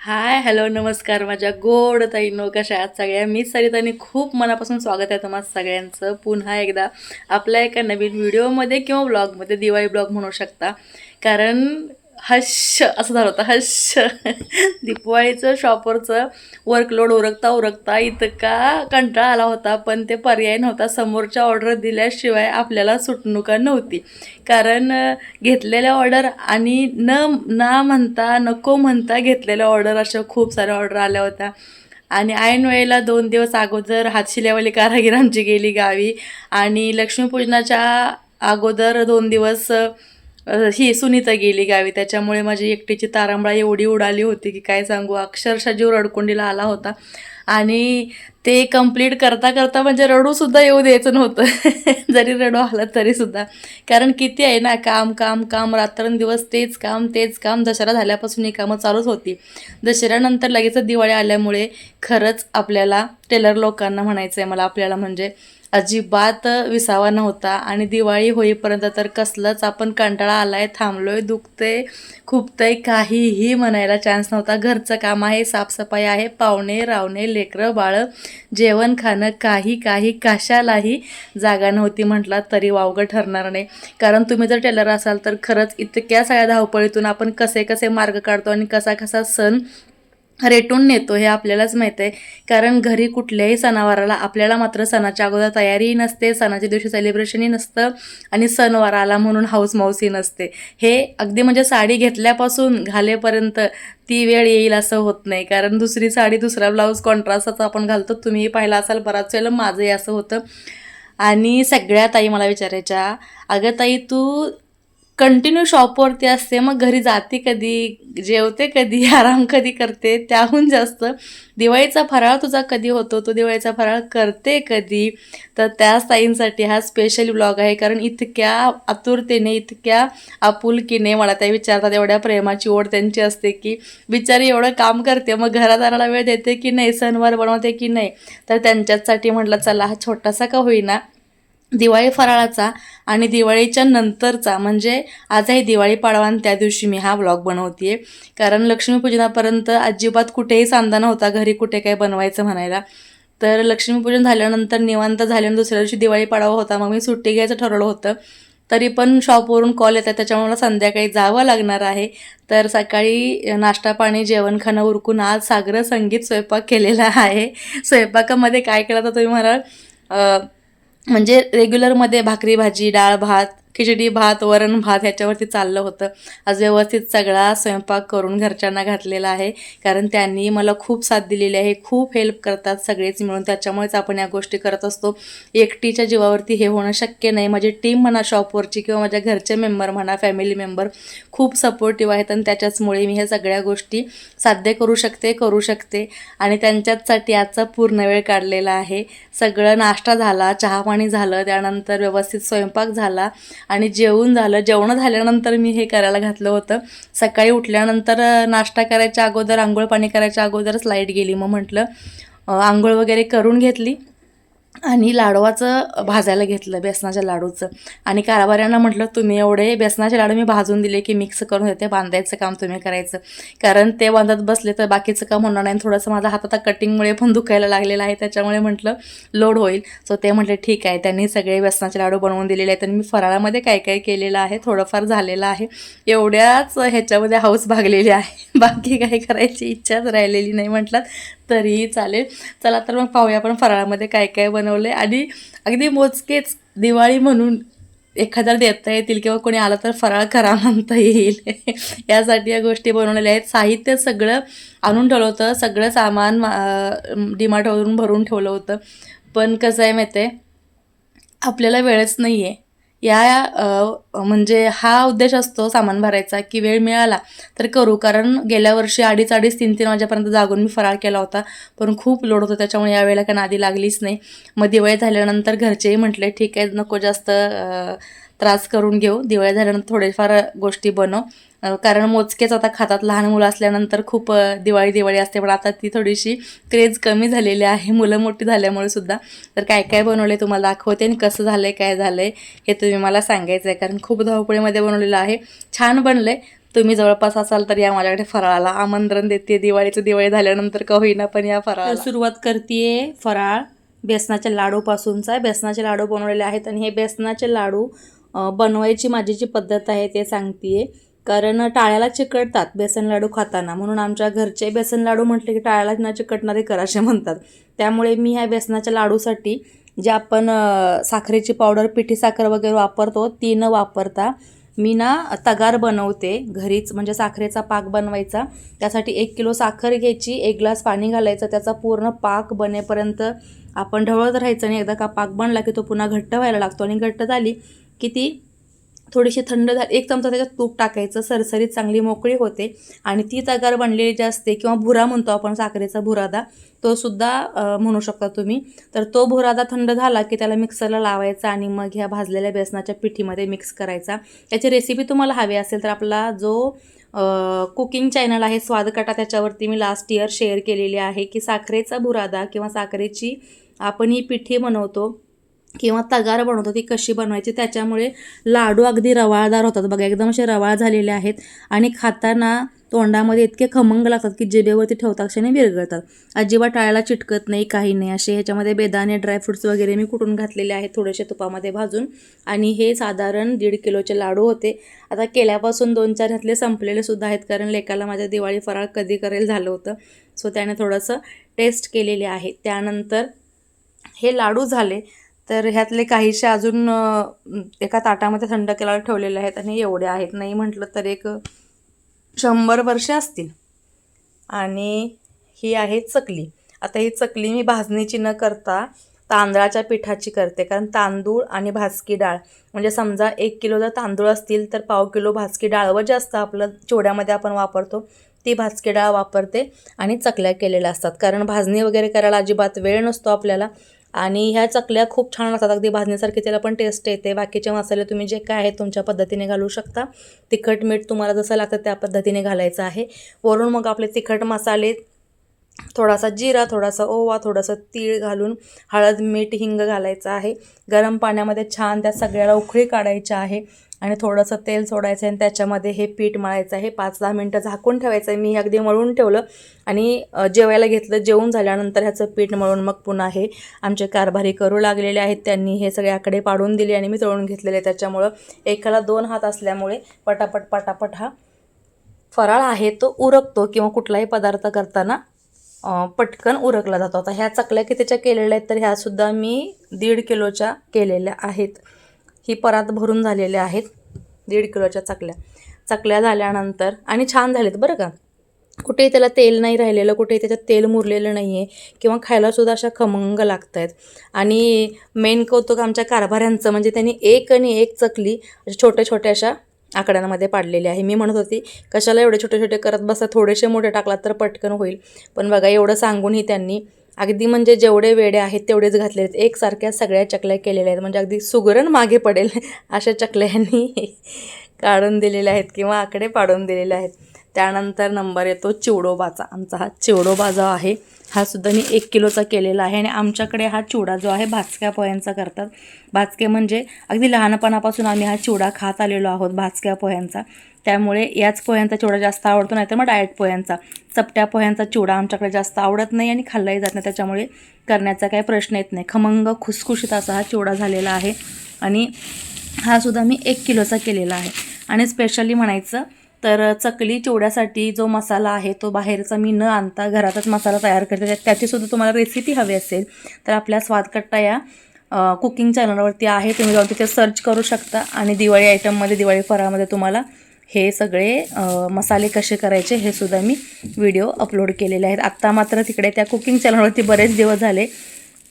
Hi hello नमस्कार माझ्या गोड ताईनो कशा आहात सगळ्या? मी सरितानी खूप मनापासून स्वागत आहे तुम्हाला सगळ्यांचं. पुन्हा एकदा आपल्या एका नवीन व्हिडिओमध्ये किंवा ब्लॉगमध्ये दिवाळी ब्लॉग म्हणू शकता. कारण हश असं झालं होतं हश दीपवाळीचं शॉपरचं वर्कलोड उरकता उरकता इतका कंटाळा आला होता पण ते पर्याय नव्हता. समोरच्या ऑर्डर दिल्याशिवाय आपल्याला सुटणुका नव्हती. कारण घेतलेल्या ऑर्डर आणि न ना म्हणता नको म्हणता घेतलेल्या ऑर्डर अशा खूप साऱ्या ऑर्डर आल्या होत्या. आणि ऐन वेळेला दोन दिवस अगोदर हातशिल्यावाली कारागीर आमची गेली गावी. आणि लक्ष्मीपूजनाच्या अगोदर दोन दिवस ही सुनीता गेली गावी. त्याच्यामुळे माझी एकटीची तारांबळा एवढी उडाली होती की काय सांगू? अक्षरशः जीव रडकुंडीला आला होता. आणि ते कंप्लीट करता करता म्हणजे रडूसुद्धा येऊ द्यायचं नव्हतं. जरी रडू आलं तरीसुद्धा कारण किती आहे ना काम काम काम रात्रंदिवस तेच काम तेच काम दसरा झाल्यापासून ही कामं चालूच होती. दसऱ्यानंतर लगेच दिवाळी आल्यामुळे खरंच आपल्याला टेलर लोकांना म्हणायचं आहे मला आपल्याला म्हणजे अजिबात विसावा नव्हता. आणि दिवाळी होईपर्यंत तर कसलंच आपण कंटाळा आलाय थांबलोय दुखतंय खुपतंय काहीही म्हणायला चान्स नव्हता. घरचं काम आहे साफसफाई आहे पाहुणे रावणे लेकरं बाळं जेवण खाणं काही काही कशालाही जागा नव्हती म्हटला तरी वावगं ठरणार नाही. कारण तुम्ही जर टेलर असाल तर खरंच इतक्या सगळ्या धावपळीतून आपण कसे कसे मार्ग काढतो आणि कसा कसा सण रेटून नेतो हे आपल्यालाच माहीत आहे. कारण घरी कुठल्याही सणावाराला आपल्याला मात्र सणाच्या अगोदर तयारीही नसते सणाच्या दिवशी सेलिब्रेशनही नसतं आणि सणवार आला म्हणून हाऊस माऊसही नसते. हे अगदी म्हणजे साडी घेतल्यापासून घालेपर्यंत ती वेळ येईल असं होत नाही. कारण दुसरी साडी दुसरा ब्लाऊज कॉन्ट्रास्टचा आपण घालतो तुम्हीही पाहिला असाल बराच वेळेला माझंही असं होतं. आणि सगळ्या ताई मला विचारायच्या अगं ताई तू कंटिन्यू शॉपवरती असते. मग घरी जाते कधी जेवते कधी आराम कधी करते त्याहून जास्त. दिवाळीचा फराळ तुझा कधी होतो? तो दिवाळीचा फराळ करते कधी? तर त्या ताईंसाठी हा स्पेशल ब्लॉग आहे. कारण इतक्या आतुरतेने इतक्या आपुलकीने मला त्या विचारतात एवढ्या प्रेमाची ओढ त्यांची असते की बिचारी एवढं काम करते. मग घरादाराला वेळ देते की नाही? सणवार बनवते की नाही? तर त्यांच्याचसाठी म्हटलं चला हा छोटासा का होईना? दिवाळी फराळाचा आणि दिवाळीच्या नंतरचा म्हणजे आजही दिवाळी पाडवा आणि त्या दिवशी मी हा ब्लॉग बनवते कारण लक्ष्मीपूजनापर्यंत अजिबात कुठेही सांदा नव्हता घरी कुठे काय बनवायचं म्हणायला. तर लक्ष्मीपूजन झाल्यानंतर निवांत झाल्यानं दुसऱ्या दिवशी दिवाळी पाडवा होता मग मी सुट्टी घ्यायचं ठरवलं होतं. तरी पण शॉपवरून कॉल येतात त्याच्यामुळे मला संध्याकाळी जावं लागणार आहे. तर सकाळी नाश्ता पाणी जेवण खाणं उरकून आज सागर संगीत स्वयंपाक केलेला आहे. स्वयंपाकामध्ये काय केलं तर तुम्ही म्हणाल? म्हणजे रेग्युलरमध्ये भाकरी भाजी डाळ भात खिचडी भात वरण भात ह्याच्यावरती चाललं होतं. आज व्यवस्थित सगळा स्वयंपाक करून घरच्यांना घातलेला आहे. कारण त्यांनी मला खूप साथ दिलेली आहे. खूप हेल्प करतात सगळेच मिळून. त्याच्यामुळेच आपण या गोष्टी करत असतो. एकटीच्या जीवावरती हे होणं शक्य नाही. माझी टीम म्हणा शॉपवरची किंवा माझ्या घरचे मेंबर म्हणा फॅमिली मेंबर खूप सपोर्टिव्ह आहेत आणि त्याच्याचमुळे मी ह्या सगळ्या गोष्टी साध्य करू शकते करू शकते. आणि त्यांच्याचसाठी आजचा पूर्ण वेळ काढलेला आहे. सगळं नाश्ता झाला चहा पाणी झालं त्यानंतर व्यवस्थित स्वयंपाक झाला. आणि जेवण झालं. जेवणं झाल्यानंतर मी हे करायला घातलं होतं. सकाळी उठल्यानंतर नाश्ता करायच्या अगोदर आंघोळ पाणी करायच्या अगोदरच लाइट गेली. मग म्हटलं आंघोळ वगैरे करून घेतली. आणि लाडवाचं भाजायला घेतलं बेसनाच्या लाडूचं. आणि कारभाऱ्यांना म्हटलं तुम्ही एवढे बेसनाचे लाडू मी भाजून दिले की मिक्स करून देते बांधायचं काम तुम्ही करायचं. कारण ते बांधत बसले तर बाकीचं काम होणार नाही. थोडंसं माझा हात आता कटिंगमुळे पण दुखायला लागलेला आहे. त्याच्यामुळे म्हटलं लोड होईल. सो ते म्हटले ठीक आहे. त्यांनी सगळे बेसनाचे लाडू बनवून दिलेले आहेत. आणि मी फराळामध्ये काय काय केलेलं आहे थोडंफार झालेलं आहे. एवढ्याच ह्याच्यामध्ये हाऊस भागलेली आहे. बाकी काय करायची इच्छाच राहिलेली नाही म्हटलं. तरीही चालेल. चला तर मग पाहूया आपण फराळामध्ये काय काय बनवले आणि अगदी मोजकेच दिवाळी म्हणून एखाद्याला देता येतील किंवा कोणी आलं तर फराळ करा म्हणता येईल. यासाठी या गोष्टी बनवलेल्या आहेत. साहित्य सगळं आणून ठेवलं होतं. सगळं सामान डिमार्टवरून भरून ठेवलं होतं. पण कसं आहे माहिती आहे आपल्याला वेळच नाही आहे या म्हणजे हा उद्देश असतो सामान भरायचा की वेळ मिळाला तर करू. कारण गेल्या वर्षी अडीच अडीच तीन तीन वाजेपर्यंत जागून मी फराळ केला होता पण खूप लोड होतं. त्याच्यामुळे यावेळेला काही नादी लागलीच नाही. मग दिवाळी झाल्यानंतर घरचेही म्हटले ठीक आहे नको जास्त त्रास करून घेऊ. दिवाळी झाल्यानंतर थोडेफार गोष्टी बनव. कारण मोजकेच आता खातात लहान मुलं असल्यानंतर खूप दिवाळी दिवाळी असते. पण आता ती थोडीशी क्रेज कमी झालेली आहे. मुलं मोठी झाल्यामुळे सुद्धा. तर काय काय बनवले तुम्हाला दाखवते आणि कसं झालं आहे काय झालं आहे हे तुम्ही मला सांगायचं आहे कारण खूप धावपळीमध्ये बनवलेलं आहे. छान बनलं आहे तुम्ही जवळपास असाल तर या माझ्याकडे फराळाला आमंत्रण देते. दिवाळीचं दिवाळी झाल्यानंतर का होईना पण या फराळ सुरुवात करते फराळ. बेसनाच्या लाडूपासूनचा. बेसनाचे लाडू बनवलेले आहेत आणि हे बेसनाचे लाडू बनवायची माझी जी पद्धत आहे ते सांगते आहे कारण टाळ्याला चिकटतात बेसन लाडू खाताना. म्हणून आमच्या घरचे बेसन लाडू म्हटले की टाळ्याला न चिकटणारे कर म्हणतात. त्यामुळे मी ह्या बेसनाच्या लाडूसाठी जे आपण साखरेची पावडर पिठी साखर वगैरे वापरतो ती न वापरता मी ना तगार बनवते घरीच. म्हणजे साखरेचा पाक बनवायचा. त्यासाठी एक किलो साखर घ्यायची एक ग्लास पाणी घालायचं त्याचा पूर्ण पाक बनेपर्यंत आपण ढवळत राहायचं आणि एकदा का पाक बनला की तो पुन्हा घट्ट व्हायला लागतो. आणि घट्ट झाली की ती थोडीशी थंड झाली एक चमचा त्याच्यात तूप टाकायचं सरसरीत चांगली मोकळी होते. आणि ती तगार बनलेली जी असते किंवा भुरा म्हणतो आपण साखरेचा भुरादा तो सुद्धा म्हणू शकता तुम्ही. तर तो भुरादा थंड झाला की त्याला मिक्सरला लावायचा आणि मग ह्या भाजलेल्या बेसनाच्या पिठीमध्ये मिक्स करायचा. त्याची रेसिपी तुम्हाला हवी असेल तर आपला जो कुकिंग चॅनल आहे स्वादकटा त्याच्यावरती मी लास्ट इयर शेअर केलेली आहे की साखरेचा भुरादा किंवा साखरेची आपण ही पिठी बनवतो किंवा तगार बनवतो ती कशी बनवायची त्याच्यामुळे लाडू अगदी रवाळदार होतात. बघा एकदम असे रवाळ झालेले आहेत आणि खाताना तोंडामध्ये इतके खमंग लागतात की जिबेवरती ठेवता क्षणी विरघळतात. अजिबात टाळ्याला चिटकत नाही काही नाही. असे ह्याच्यामध्ये बेदाणे ड्रायफ्रुट्स वगैरे मी कुटून घातलेले आहेत थोडेसे तुपामध्ये भाजून. आणि हे साधारण दीड किलोचे लाडू होते. आता केल्यापासून दोन चार ह्यातले संपलेले सुद्धा आहेत कारण लेकाला माझ्या दिवाळी फराळ कधी करेल झालं होतं. सो त्याने थोडंसं टेस्ट केलेले आहे. त्यानंतर हे लाडू झाले. तर ह्यातले काहीसे अजून एका ताटामध्ये थंड केल्यावर ठेवलेले आहेत आणि एवढे आहेत. नाही म्हटलं तर एक शंभर वर्ष असतील. आणि ही आहे चकली. आता ही चकली मी भाजणीची न करता तांदळाच्या पिठाची करते. कारण तांदूळ आणि भाजकी डाळ म्हणजे समजा एक किलो जर तांदूळ असतील तर पाव किलो भाजकी डाळ व जास्त आपलं चिवड्यामध्ये आपण वापरतो ती भाजकी डाळ वापरते आणि चकल्या केलेल्या असतात. कारण भाजणी वगैरे करायला अजिबात वेळ नसतो आपल्याला. आणि ह्या चकल्या खूप छान लागतात अगदी भाजण्यासारखी त्याला पण टेस्ट येते. बाकीचे मसाले तुम्ही जे काय आहेत तुमच्या पद्धतीने घालू शकता. तिखट मीठ तुम्हाला जसं लागतं त्या पद्धतीने घालायचं आहे. वरून मग आपले तिखट मसाले थोडासा जिरा थोडासा ओवा थोडंसं तीळ घालून हळद मीठ हिंग घालायचं आहे. गरम पाण्यामध्ये छान त्या सगळ्याला उखळी काढायची आहे आणि थोडंसं तेल सोडायचं आहे आणि त्याच्यामध्ये हे पीठ मळायचं आहे. पाच दहा मिनटं झाकून ठेवायचं आहे. मी अगदी मळून ठेवलं आणि जेवायला घेतलं. जेवून झाल्यानंतर ह्याचं पीठ मळून मग पुन्हा हे आमचे कारभारी करू लागलेले आहेत. त्यांनी हे सगळे आकडे पाडून दिले आणि मी तळून घेतलेले त्याच्यामुळं एकाला दोन हात असल्यामुळे पटापट पटापट हा फराळ आहे. तो उरकतो किंवा कुठलाही पदार्थ करताना पटकन उरकला जातो. आता ह्या चकल्या कितीच्या केलेल्या आहेत तर ह्यासुद्धा मी दीड किलोच्या केलेल्या आहेत. ही परात भरून झालेल्या आहेत दीड किलोच्या चकल्या. चकल्या झाल्यानंतर आणि छान झालेत बरं का. कुठेही त्याला तेल नाही राहिलेलं कुठेही त्याच्यात तेल मुरलेलं नाही आहे किंवा खायलासुद्धा अशा खमंग लागत आहेत आणि मेन कौतुक आमच्या कारभाऱ्यांचं म्हणजे त्यांनी एक आणि एक चकली अशा छोट्या छोट्या अशा आकड्यांमध्ये पाडलेले आहे. मी म्हणत होती कशाला एवढे छोटे छोटे करत बसा? थोडेसे मोठे टाकलात तर पटकन होईल. पण बघा एवढं सांगूनही त्यांनी अगदी म्हणजे जेवढे वेडे आहेत तेवढेच घातले आहेत. एकसारख्या सगळ्या चकल्या केलेल्या आहेत. म्हणजे अगदी सुगरण मागे पडेल अशा चकल्या काढून दिलेल्या आहेत किंवा आकडे पाडून दिलेले आहेत. त्यानंतर नंबर येतो चिवडोबाचा. आमचा हा चिवडोबा जो आहे हा सुद्धा मी एक किलोचा केलेला आहे आणि आमच्याकडे हा चिवडा जो आहे भाजक्या पोह्यांचा करतात. भाजके म्हणजे अगदी लहानपणापासून आम्ही हा चिवडा खात आलेलो आहोत भाजक्या पोह्यांचा. त्यामुळे याच पोह्यांचा चिवडा जास्त आवडतो नाही तर मग डायट पोह्यांचा. चपट्या पोह्यांचा चिवडा आमच्याकडे जास्त आवडत नाही आणि खाल्लाही जात नाही त्याच्यामुळे करण्याचा काही प्रश्न येत नाही. खमंग खुसखुशीत असा हा चिवडा झालेला आहे आणि हा सुद्धा मी एक किलोचा केलेला आहे. आणि स्पेशली म्हणायचं तर चकली चिवड्यासाठी जो मसाला आहे तो बाहेरचा मी न आणता घरातच मसाला तयार करते. त्या- त्याचीसुद्धा तुम्हाला रेसिपी हवी असेल तर आपल्या स्वादकट्टा या कुकिंग चॅनलवरती आहे. तुम्ही जाऊन तिथे सर्च करू शकता आणि दिवाळी आयटममध्ये दिवाळी फराळमध्ये तुम्हाला हे सगळे मसाले कसे करायचे हे सुद्धा मी व्हिडिओ अपलोड केलेले आहेत. आत्ता मात्र तिकडे त्या कुकिंग चॅनलवरती बरेच दिवस झाले.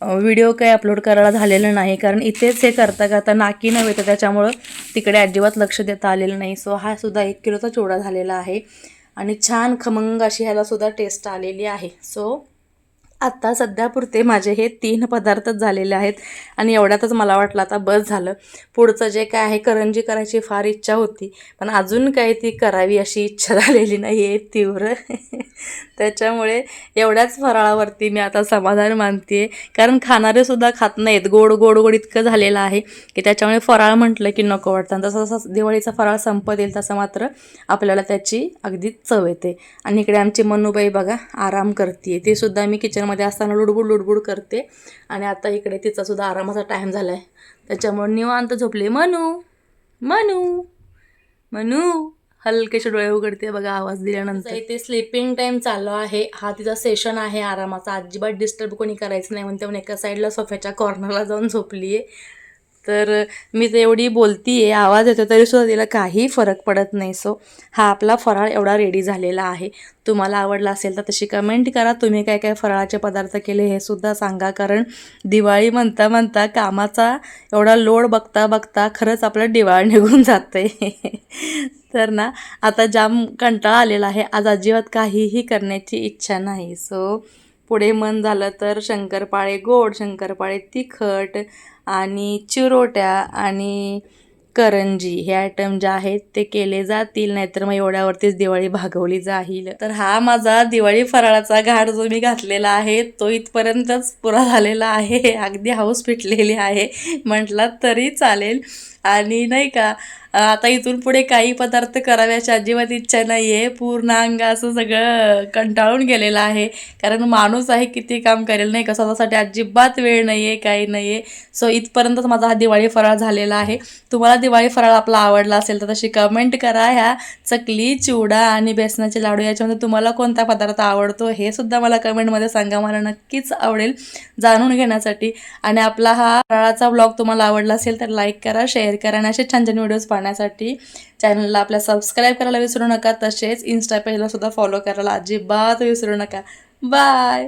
व्हिडिओ काही अपलोड करायला झालेलं नाही. कारण इथेच हे करता करता नाकी नव्हे तर त्याच्यामुळं तिकडे अजिबात लक्ष देता आलेलं नाही. सो हा सुद्धा एक किलोचा चिवडा झालेला आहे. आणि छान खमंग अशी ह्याला सुद्धा टेस्ट आलेली आहे. सो आत्ता सध्यापुरते माझे हे तीन पदार्थच झालेले आहेत आणि एवढ्यातच मला वाटलं आता बस झालं. पुढचं जे काय आहे करंजी करायची फार इच्छा होती पण अजून काही ती करावी अशी इच्छा झालेली नाही आहे तीव्र. त्याच्यामुळे एवढ्याच फराळावरती मी आता समाधान मानते कारण खाणारेसुद्धा खात नाहीत. गोड गोड गोड इतकं झालेलं आहे की त्याच्यामुळे फराळ म्हटलं की नको वाटतं. आणि जसं जसं दिवाळीचा फराळ संपत येईल तसं मात्र आपल्याला त्याची अगदी चव येते. आणि इकडे आमची मनुबाई बघा आराम करते ती सुद्धा मी किचनमध्ये असताना लुडबुड लुडबुड करते. आणि आता इकडे तिचा सुद्धा आरामाचा टाईम झाला आहे त्याच्यामुळे निवांत झोपले. मनू मनू मनू. हलकेसे डोळे उघडते बघा आवाज दिल्यानंतर. इथे स्लीपिंग टाईम चालू आहे. हा तिचा सेशन आहे आरामाचा. अजिबात डिस्टर्ब कोणी करायचं नाही. म्हणते म्हणून एका साईडला सोफ्याच्या कॉर्नरला जाऊन झोपली आहे तर मी तर एवढी बोलती आहे आवाज येतो तरी सुद्धा तिला काही फरक पडत नाही सो हा आपला फराळ एवढा रेडी झालेला आहे. तुम्हाला आवडला असेल तर तशी कमेंट करा. तुम्ही काय काय फराळाचे पदार्थ केले हे सुद्धा सांगा कारण दिवाळी म्हणता म्हणता कामाचा एवढा लोड बघता बघता खरंच आपलं दिवाळ निघून जाते तर ना आता जाम कंटाळा आलेला आहे. आज अजिबात काहीही करण्याची इच्छा नाही सो पुढे मन झालं तर शंकरपाळे गोड शंकरपाळे तिखट आणि चिरोट्या आणि करंजी हे आयटम जे आहेत ते केले जातील नाहीतर मग एवढ्यावरतीच दिवाळी भागवली जाईल. तर हा माझा दिवाळी फराळाचा घाट जो मी घातलेला आहे तो इथपर्यंतच पुरा झालेला आहे. अगदी हाऊस फिटलेली आहे. म्हटलात तरी चालेल. आणि नाही का आता इथून पुढे काही पदार्थ कराव्याची अजिबात इच्छा नाही आहे पूर्ण अंग असं सगळं कंटाळून गेलेलं आहे. कारण माणूस आहे किती काम करेल नाही का? स्वतःसाठी अजिबात वेळ नाही आहे काही नाही आहे सो इथपर्यंतच माझा हा दिवाळी फराळ झालेला आहे. तुम्हाला दिवाळी फराळ आपला आवडला असेल तर तशी कमेंट करा. ह्या चकली चिवडा आणि बेसनाचे लाडू याच्यामध्ये तुम्हाला कोणता पदार्थ आवडतो हे सुद्धा मला कमेंटमध्ये सांगा. मला नक्कीच आवडेल जाणून घेण्यासाठी. आणि आपला हा फराळाचा ब्लॉग तुम्हाला आवडला असेल तर लाईक करा शेअर करा आणि असे छान छान व्हिडिओज पाहण्यासाठी चॅनलला आपल्या सबस्क्राईब करायला विसरू नका. तसेच इन्स्टा पेजला सुद्धा फॉलो करायला अजिबात विसरू नका. बाय